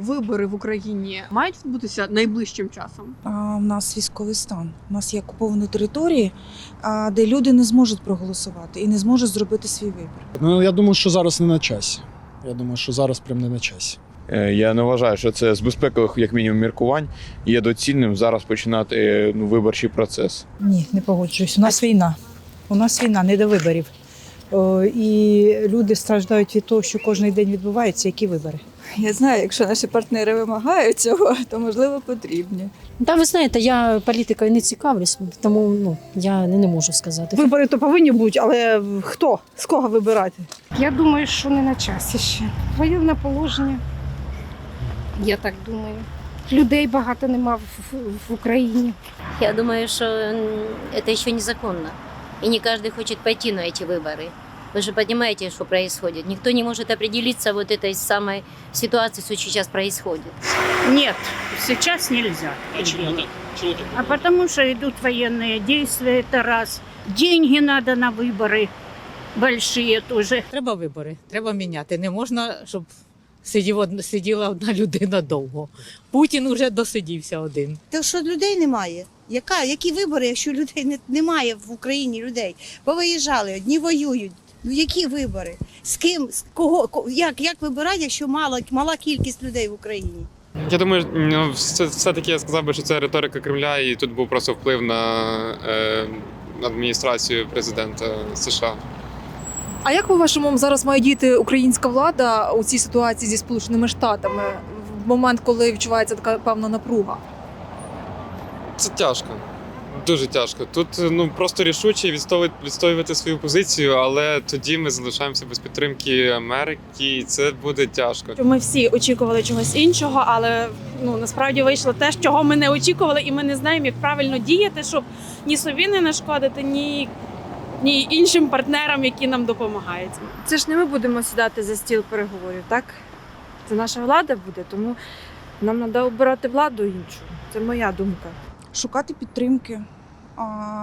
вибори в Україні мають відбутися найближчим часом? А, в нас військовий стан. У нас є окуповані території, а, де люди не зможуть проголосувати і не зможуть зробити свій вибір. Ну я думаю, що зараз не на часі. Я думаю, що зараз прям не на часі. Е, Я не вважаю, що це з безпекових, як мінімум, міркувань є доцільним зараз починати е, ну, виборчий процес. Ні, не погоджуюсь. У нас війна. У нас війна, не до виборів. О, і люди страждають від того, що кожен день відбувається, які вибори. Я знаю, якщо наші партнери вимагають цього, то можливо потрібні. Та ви знаєте, я політикою не цікавлюсь, тому ну я не, не можу сказати. Вибори то повинні бути, але хто? З кого вибирати? Я думаю, що не на часі ще. Воєнне положення. Я так думаю. Людей багато нема в, в, в Україні. Я думаю, что м, это еще незаконно. И не каждый хочет пойти на эти выборы. Вы же понимаете, что происходит. Никто не может определиться вот этой самой ситуации, что сейчас происходит. Нет, сейчас нельзя. А потому что идут военные действия, это раз. Деньги надо на выборы большие тоже. Треба вибори, треба міняти. Не можна, щоб сидів сиділа одна людина довго. Путін уже досидівся один. То що людей немає? Яка, які вибори, якщо людей не, немає в Україні людей? Повиїжджали, одні воюють. Ну які вибори? З ким? З кого? Ко- Як, як вибирати, якщо мало, мала кількість людей в Україні? Я думаю, ну, все, все-таки я сказав би, що це риторика Кремля, і тут був просто вплив на е, адміністрацію президента США. А як по-вашому зараз має діяти українська влада у цій ситуації зі Сполученими Штатами в момент, коли відчувається така певна напруга? Це тяжко. Дуже тяжко. Тут ну просто рішуче відстоювати, відстоювати свою позицію, але тоді ми залишаємося без підтримки Америки, і це буде тяжко. Ми всі очікували чогось іншого, але ну насправді вийшло те, чого ми не очікували, і ми не знаємо, як правильно діяти, щоб ні собі не нашкодити, ні, ні іншим партнерам, які нам допомагають. Це ж не ми будемо сідати за стіл переговорів, так? Це наша влада буде, тому нам треба обирати владу іншу. Це моя думка. Шукати підтримки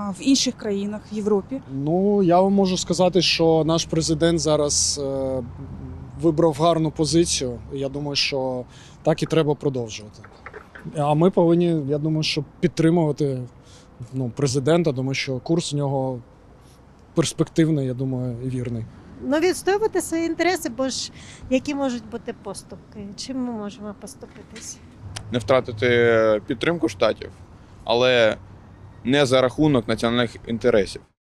в інших країнах в Європі. Ну я вам можу сказати, що наш президент зараз е, вибрав гарну позицію. Я думаю, що так і треба продовжувати. А ми повинні, я думаю, що підтримувати ну, президента, тому що курс у нього перспективний, я думаю, і вірний. Ну, відстоювати свої інтереси, бо ж які можуть бути поступки? Чим ми можемо поступитись? Не втратити підтримку штатів, але не за рахунок національних інтересів.